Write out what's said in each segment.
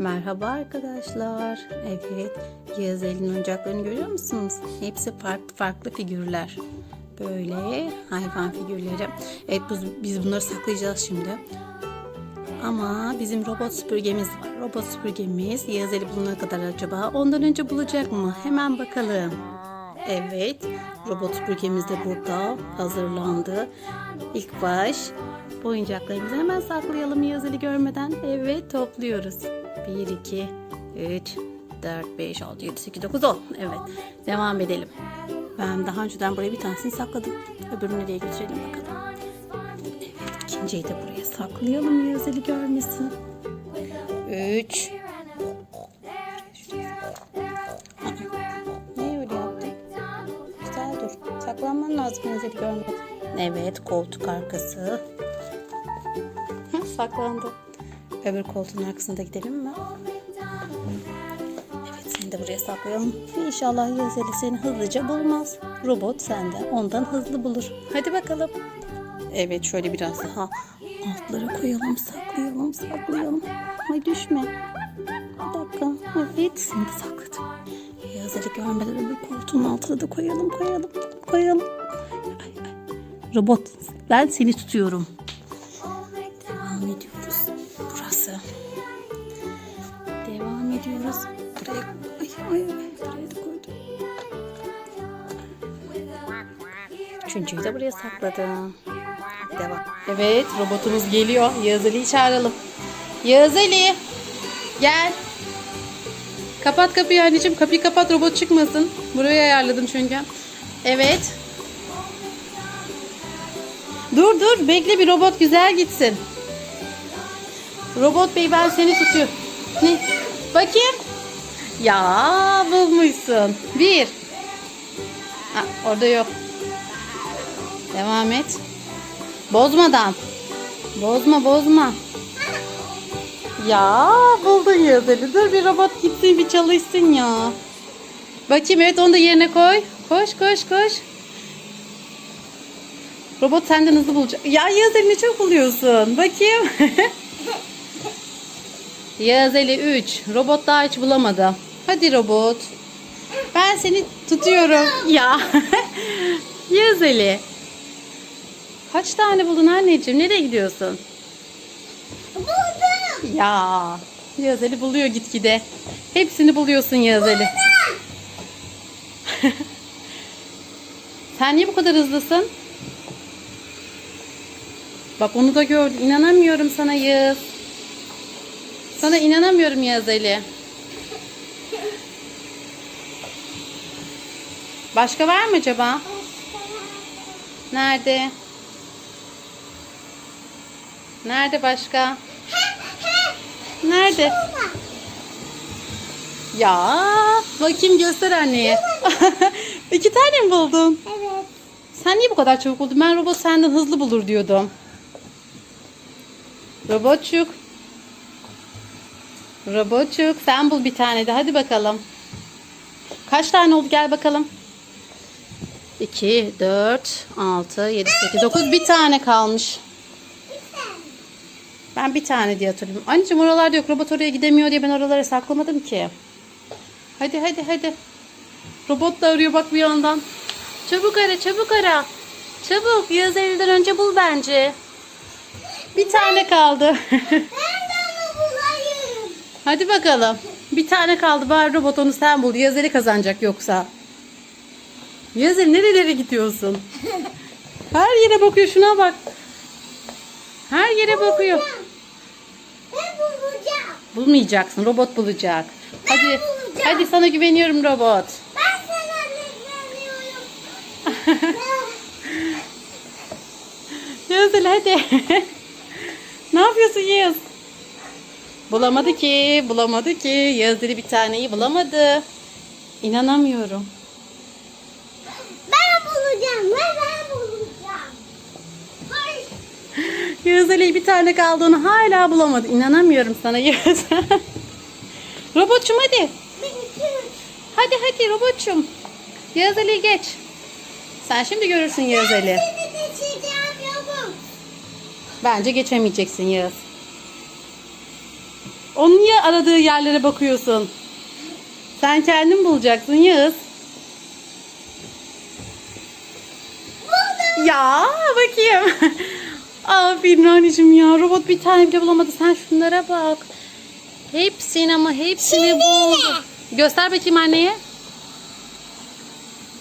Merhaba arkadaşlar. Evet, Yağız Ali'nin oyuncaklarını görüyor musunuz? Hepsi farklı farklı figürler. Böyle hayvan figürleri. Evet biz, bunları saklayacağız şimdi. Ama bizim robot süpürgemiz var. Robot süpürgemiz Yağız Ali bulana kadar acaba ondan önce bulacak mı? Hemen bakalım. Evet, robot süpürgemiz de burada hazırlandı. İlk baş oyuncaklarımızı hemen saklayalım yazılı görmeden. Evet, topluyoruz. 1, 2, 3, 4, 5, 6, 7, 8, 9, 10. Evet, devam edelim. Ben daha önceden buraya bir tanesini sakladım. Öbürünü nereye götürelim bakalım. Evet, ikinciyi de buraya saklayalım yazılı görmesin. 3, Niye öyle yaptın? Güzel dur. Saklanman lazım benzeri görmeden. Evet koltuk arkası. Saklandı. Öbür koltuğun arkasına da gidelim mi? Evet seni de buraya saklayalım. İnşallah Yazeli seni hızlıca bulmaz. Robot sende. Ondan hızlı bulur. Hadi bakalım. Evet şöyle biraz daha altlara koyalım. Saklayalım saklayalım. Ay düşme. Bir dakika. Evet seni de sakladım. Yazarı görmeden öbür koltuğun altına da koyalım koyalım koyalım. Ay, ay. Robot ben seni tutuyorum. Devam ediyoruz. Burası. Devam ediyoruz. Buraya ay, ay, ay, buraya da koydum. Üçüncüyü de buraya sakladım. Devam. Evet robotumuz geliyor. Yağız Ali'yi çağıralım. Yağız Ali gel. Kapat kapıyı anneciğim. Kapıyı kapat robot çıkmasın. Buraya ayarladım çünkü. Evet. Dur dur bekle bir robot güzel gitsin. Robot bey ben seni tutuyorum. Ne? Bakayım. Ya bulmuşsun. Bir. Ha, orada yok. Devam et. Bozmadan. Bozma bozma. Ya buldun yazılı. Dur bir robot gitsin bir çalışsın ya. Bakayım evet onu da yerine koy. Koş koş koş. Robot senden hızlı bulacak. Ya Yazeli ne çok buluyorsun. Bakayım. Yazeli 3. Robot daha hiç bulamadı. Hadi robot. Ben seni tutuyorum. Ya. Yazeli. Kaç tane buldun anneciğim? Nereye gidiyorsun? Buldum. Ya Yağız Ali buluyor gitgide. Hepsini buluyorsun Yağız Ali. Sen niye bu kadar hızlısın? Bak onu da gördüm. İnanamıyorum sana Yağız. Sana inanamıyorum Yağız Ali. Başka var mı acaba? Nerede? Nerede başka? Nerede? Ya bakayım göster anneye. İki tane mi buldun? Evet. Sen niye bu kadar çabuk buldun? Ben robot senden hızlı bulur diyordum. Robotçuk. Robotçuk sen bul bir tane de hadi bakalım. Kaç tane oldu gel bakalım. 2, 4, 6, 7, 8, 9 bir tane kalmış. Ben bir tane diye hatırlıyorum. Anneciğim oralarda yok. Robot oraya gidemiyor diye ben oralara saklamadım ki. Hadi hadi hadi. Robot da arıyor bak bir yandan. Çabuk ara çabuk ara. Çabuk Yağız elden önce bul bence. Bir tane kaldı. hadi bakalım. Bir tane kaldı. Bari robot onu sen bul. Yağız eli kazanacak yoksa. Yağız eli nerelere gidiyorsun? Her yere bakıyor. Şuna bak. Her yere bakıyor. Ben bulacağım. Bulmayacaksın. Robot bulacak. Hadi. bulacağım. Hadi sana güveniyorum robot. Ben sana bekleniyorum. Yağız Ali hadi. ne yapıyorsun Yağız? Bulamadı ki. Bulamadı ki. Yağız bir taneyi bulamadı. İnanamıyorum. ben bulacağım. Ve ben bulacağım. Hayır. Yağız Ali bir tane kaldığını hala bulamadı. İnanamıyorum sana Yağız. Robotçum hadi. Hadi hadi robotçum. Yağız Ali geç. Sen şimdi görürsün Yağız Ali. Yavrum. Bence geçemeyeceksin Yağız. Onun niye aradığı yerlere bakıyorsun? Sen kendin bulacaksın Yağız. Ya bakayım. Aferin anneciğim ya. Robot bir tane bile bulamadı. Sen şunlara bak. Hepsini ama hepsini buldu. Göster bakayım anneye.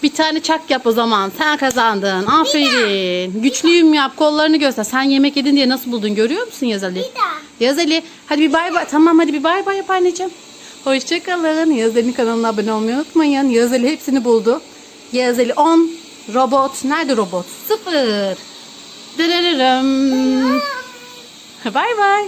Bir tane çak yap o zaman. Sen kazandın. Aferin. Güçlüyüm yap. Kollarını göster. Sen yemek yedin diye nasıl buldun görüyor musun Yaz Ali? Bir daha. Yaz Ali. Hadi bir bay bay. Tamam hadi bir bay bay yap anneciğim. Hoşçakalın. Yaz Ali'nin kanalına abone olmayı unutmayın. Yaz Ali hepsini buldu. Yaz Ali 10. Robot. Nerede robot? 0. Dırırırım. Bay bay.